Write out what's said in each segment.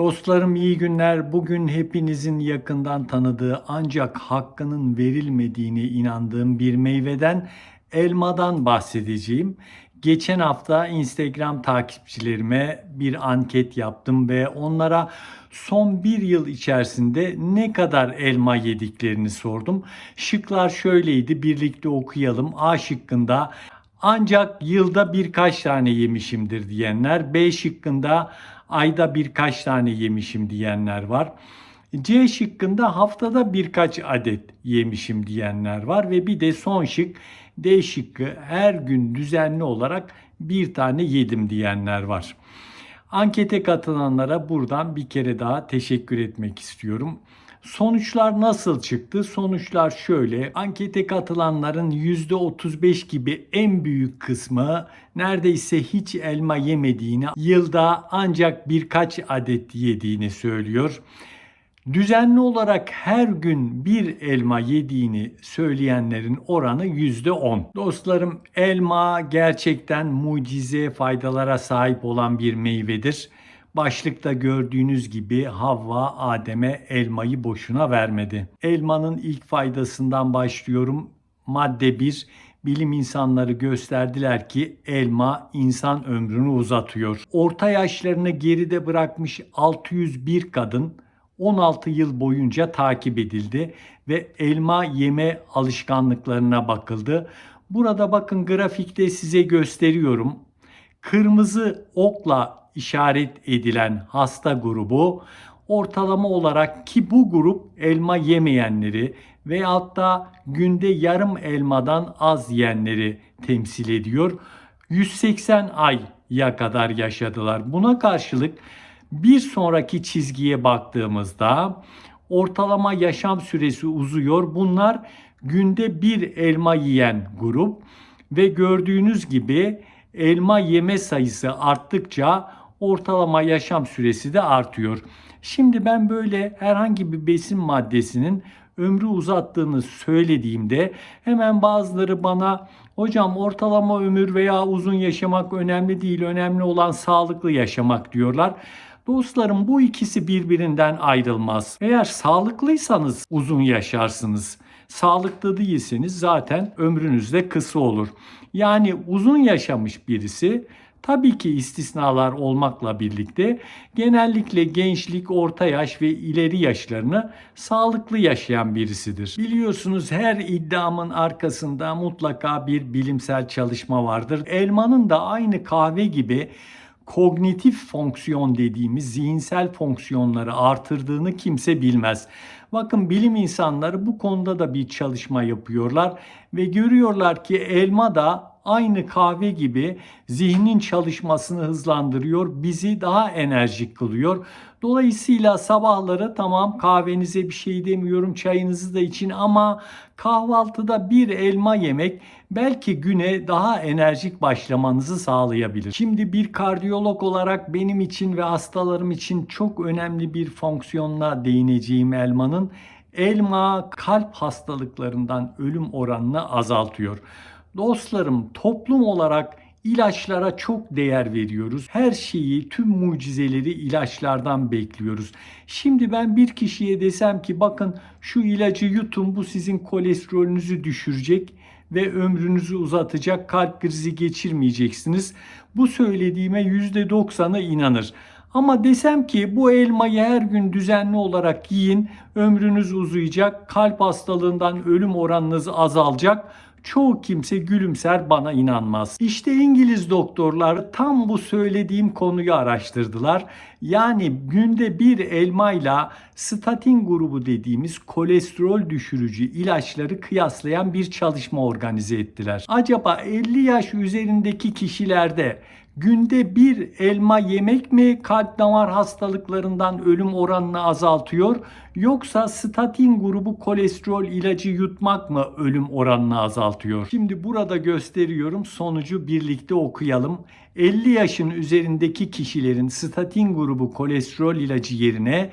Dostlarım iyi günler. Bugün hepinizin yakından tanıdığı ancak hakkının verilmediğine inandığım bir meyveden elmadan bahsedeceğim. Geçen hafta Instagram takipçilerime bir anket yaptım ve onlara son bir yıl içerisinde ne kadar elma yediklerini sordum. Şıklar şöyleydi birlikte okuyalım. A şıkkında ancak yılda birkaç tane yemişimdir diyenler. B şıkkında ayda birkaç tane yemişim diyenler var. C şıkkında haftada birkaç adet yemişim diyenler var ve bir de son şık D şıkkı her gün düzenli olarak bir tane yedim diyenler var. Ankete katılanlara buradan bir kere daha teşekkür etmek istiyorum. Sonuçlar nasıl çıktı? Sonuçlar şöyle. Ankete katılanların %35 gibi en büyük kısmı neredeyse hiç elma yemediğini, yılda ancak birkaç adet yediğini söylüyor. Düzenli olarak her gün bir elma yediğini söyleyenlerin oranı %10. Dostlarım elma gerçekten mucize faydalara sahip olan bir meyvedir. Başlıkta gördüğünüz gibi Havva Adem'e elmayı boşuna vermedi. Elmanın ilk faydasından başlıyorum. Madde 1 bilim insanları gösterdiler ki elma insan ömrünü uzatıyor. Orta yaşlarını geride bırakmış 601 kadın 16 yıl boyunca takip edildi ve elma yeme alışkanlıklarına bakıldı. Burada bakın grafikte size gösteriyorum. Kırmızı okla işaret edilen hasta grubu ortalama olarak ki bu grup elma yemeyenleri veyahut da günde yarım elmadan az yiyenleri temsil ediyor. 180 aya kadar yaşadılar. Buna karşılık bir sonraki çizgiye baktığımızda ortalama yaşam süresi uzuyor. Bunlar günde bir elma yiyen grup ve gördüğünüz gibi elma yeme sayısı arttıkça ortalama yaşam süresi de artıyor. Şimdi ben böyle herhangi bir besin maddesinin ömrü uzattığını söylediğimde hemen bazıları bana hocam ortalama ömür veya uzun yaşamak önemli değil, önemli olan sağlıklı yaşamak diyorlar. Dostlarım bu ikisi birbirinden ayrılmaz. Eğer sağlıklıysanız uzun yaşarsınız. Sağlıklı değilseniz zaten ömrünüz de kısa olur. Yani uzun yaşamış birisi Tabii ki istisnalar olmakla birlikte genellikle gençlik, orta yaş ve ileri yaşlarını sağlıklı yaşayan birisidir. Biliyorsunuz her iddiamın arkasında mutlaka bir bilimsel çalışma vardır. Elmanın da aynı kahve gibi kognitif fonksiyon dediğimiz zihinsel fonksiyonları artırdığını kimse bilmez. Bakın bilim insanları bu konuda da bir çalışma yapıyorlar ve görüyorlar ki elma da aynı kahve gibi zihnin çalışmasını hızlandırıyor, bizi daha enerjik kılıyor. Dolayısıyla sabahları tamam kahvenize bir şey demiyorum, çayınızı da için ama kahvaltıda bir elma yemek belki güne daha enerjik başlamanızı sağlayabilir. Şimdi bir kardiyolog olarak benim için ve hastalarım için çok önemli bir fonksiyonla değineceğim elmanın elma kalp hastalıklarından ölüm oranını azaltıyor. Dostlarım toplum olarak ilaçlara çok değer veriyoruz. Her şeyi, tüm mucizeleri ilaçlardan bekliyoruz. Şimdi ben bir kişiye desem ki bakın şu ilacı yutun bu sizin kolesterolünüzü düşürecek ve ömrünüzü uzatacak, kalp krizi geçirmeyeceksiniz. Bu söylediğime %90'ı inanır. Ama desem ki bu elmayı her gün düzenli olarak yiyin, ömrünüz uzayacak, kalp hastalığından ölüm oranınız azalacak çoğu kimse gülümser bana inanmaz. İşte İngiliz doktorlar tam bu söylediğim konuyu araştırdılar. Yani günde bir elmayla statin grubu dediğimiz kolesterol düşürücü ilaçları kıyaslayan bir çalışma organize ettiler. Acaba 50 yaş üzerindeki kişilerde günde bir elma yemek mi kalp damar hastalıklarından ölüm oranını azaltıyor yoksa statin grubu kolesterol ilacı yutmak mı ölüm oranını azaltıyor? Şimdi burada gösteriyorum sonucu birlikte okuyalım. 50 yaşın üzerindeki kişilerin statin grubu kolesterol ilacı yerine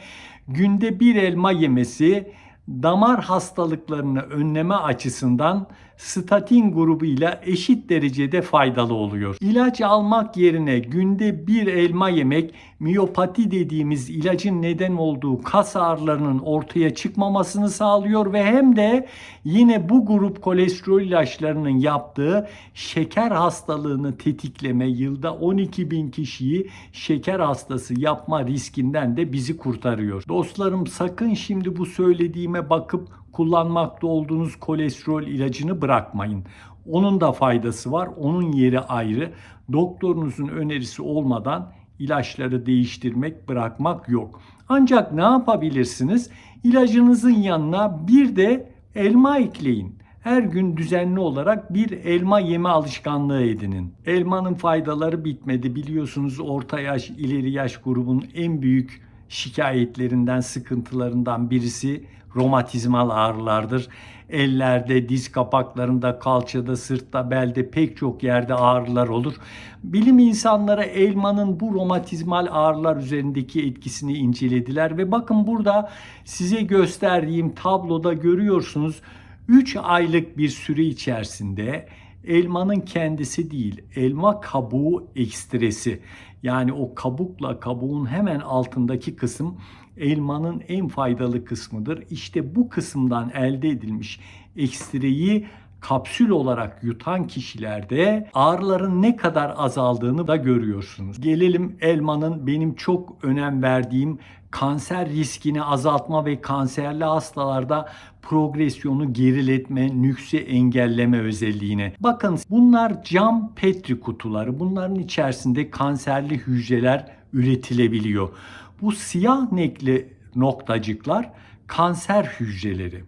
günde bir elma yemesi damar hastalıklarını önleme açısından statin grubuyla eşit derecede faydalı oluyor. İlaç almak yerine günde bir elma yemek miyopati dediğimiz ilacın neden olduğu kas ağrılarının ortaya çıkmamasını sağlıyor ve hem de yine bu grup kolesterol ilaçlarının yaptığı şeker hastalığını tetikleme yılda 12 bin kişiyi şeker hastası yapma riskinden de bizi kurtarıyor. Dostlarım sakın şimdi bu söylediğime bakıp kullanmakta olduğunuz kolesterol ilacını bırakmayın. Onun da faydası var. Onun yeri ayrı. Doktorunuzun önerisi olmadan ilaçları değiştirmek, bırakmak yok. Ancak ne yapabilirsiniz? İlacınızın yanına bir de elma ekleyin. Her gün düzenli olarak bir elma yeme alışkanlığı edinin. Elmanın faydaları bitmedi. Biliyorsunuz orta yaş, ileri yaş grubun en büyük şikayetlerinden, sıkıntılarından birisi romatizmal ağrılardır. Ellerde, diz kapaklarında, kalçada, sırtta, belde pek çok yerde ağrılar olur. Bilim insanları elmanın bu romatizmal ağrılar üzerindeki etkisini incelediler ve bakın burada size gösterdiğim tabloda görüyorsunuz 3 aylık bir süre içerisinde elmanın kendisi değil, elma kabuğu ekstresi yani o kabukla kabuğun hemen altındaki kısım elmanın en faydalı kısmıdır. İşte bu kısımdan elde edilmiş ekstreyi kapsül olarak yutan kişilerde ağrıların ne kadar azaldığını da görüyorsunuz. Gelelim elmanın benim çok önem verdiğim kanser riskini azaltma ve kanserli hastalarda progresyonu geriletme, nüksi engelleme özelliğine. Bakın bunlar cam petri kutuları. Bunların içerisinde kanserli hücreler üretilebiliyor. Bu siyah nekli noktacıklar kanser hücreleri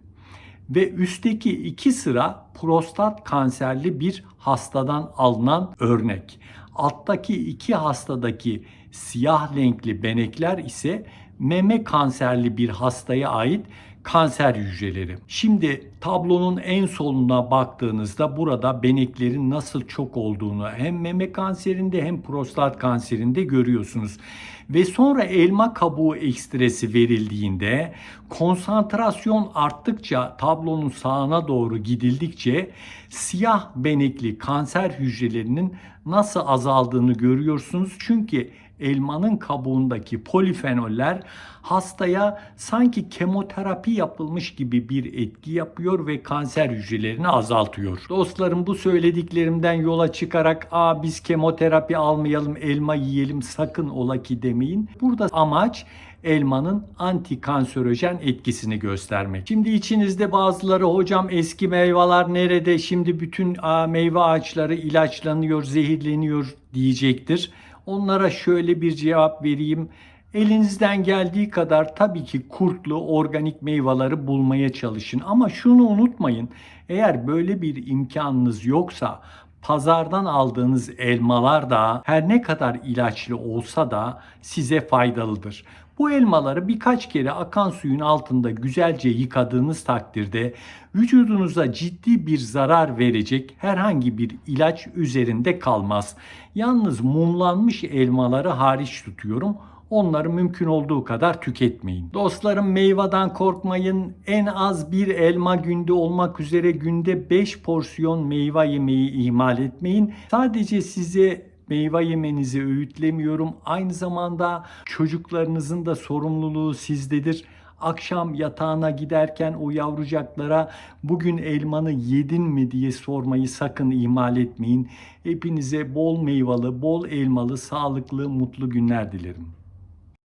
ve üstteki iki sıra prostat kanserli bir hastadan alınan örnek. Alttaki iki hastadaki siyah renkli benekler ise meme kanserli bir hastaya ait kanser hücreleri. Şimdi tablonun en soluna baktığınızda burada beneklerin nasıl çok olduğunu hem meme kanserinde hem prostat kanserinde görüyorsunuz. Ve sonra elma kabuğu ekstresi verildiğinde konsantrasyon arttıkça tablonun sağına doğru gidildikçe siyah benekli kanser hücrelerinin nasıl azaldığını görüyorsunuz. Çünkü elmanın kabuğundaki polifenoller hastaya sanki kemoterapi yapılmış gibi bir etki yapıyor ve kanser hücrelerini azaltıyor. Dostlarım bu söylediklerimden yola çıkarak "Aa biz kemoterapi almayalım, elma yiyelim sakın ola ki" demeyin. Burada amaç elmanın anti kanserojen etkisini göstermek. Şimdi içinizde bazıları hocam eski meyveler nerede? Şimdi bütün meyve ağaçları ilaçlanıyor, zehirleniyor diyecektir. Onlara şöyle bir cevap vereyim. Elinizden geldiği kadar tabii ki kurtlu organik meyveleri bulmaya çalışın. Ama şunu unutmayın. Eğer böyle bir imkanınız yoksa pazardan aldığınız elmalar da her ne kadar ilaçlı olsa da size faydalıdır. Bu elmaları birkaç kere akan suyun altında güzelce yıkadığınız takdirde vücudunuza ciddi bir zarar verecek herhangi bir ilaç üzerinde kalmaz. Yalnız mumlanmış elmaları hariç tutuyorum. Onları mümkün olduğu kadar tüketmeyin. Dostlarım meyveden korkmayın. En az bir elma günde olmak üzere günde 5 porsiyon meyve yemeği ihmal etmeyin. Sadece size meyve yemenizi öğütlemiyorum. Aynı zamanda çocuklarınızın da sorumluluğu sizdedir. Akşam yatağına giderken o yavrucaklara bugün elmanı yedin mi diye sormayı sakın ihmal etmeyin. Hepinize bol meyveli, bol elmalı, sağlıklı, mutlu günler dilerim.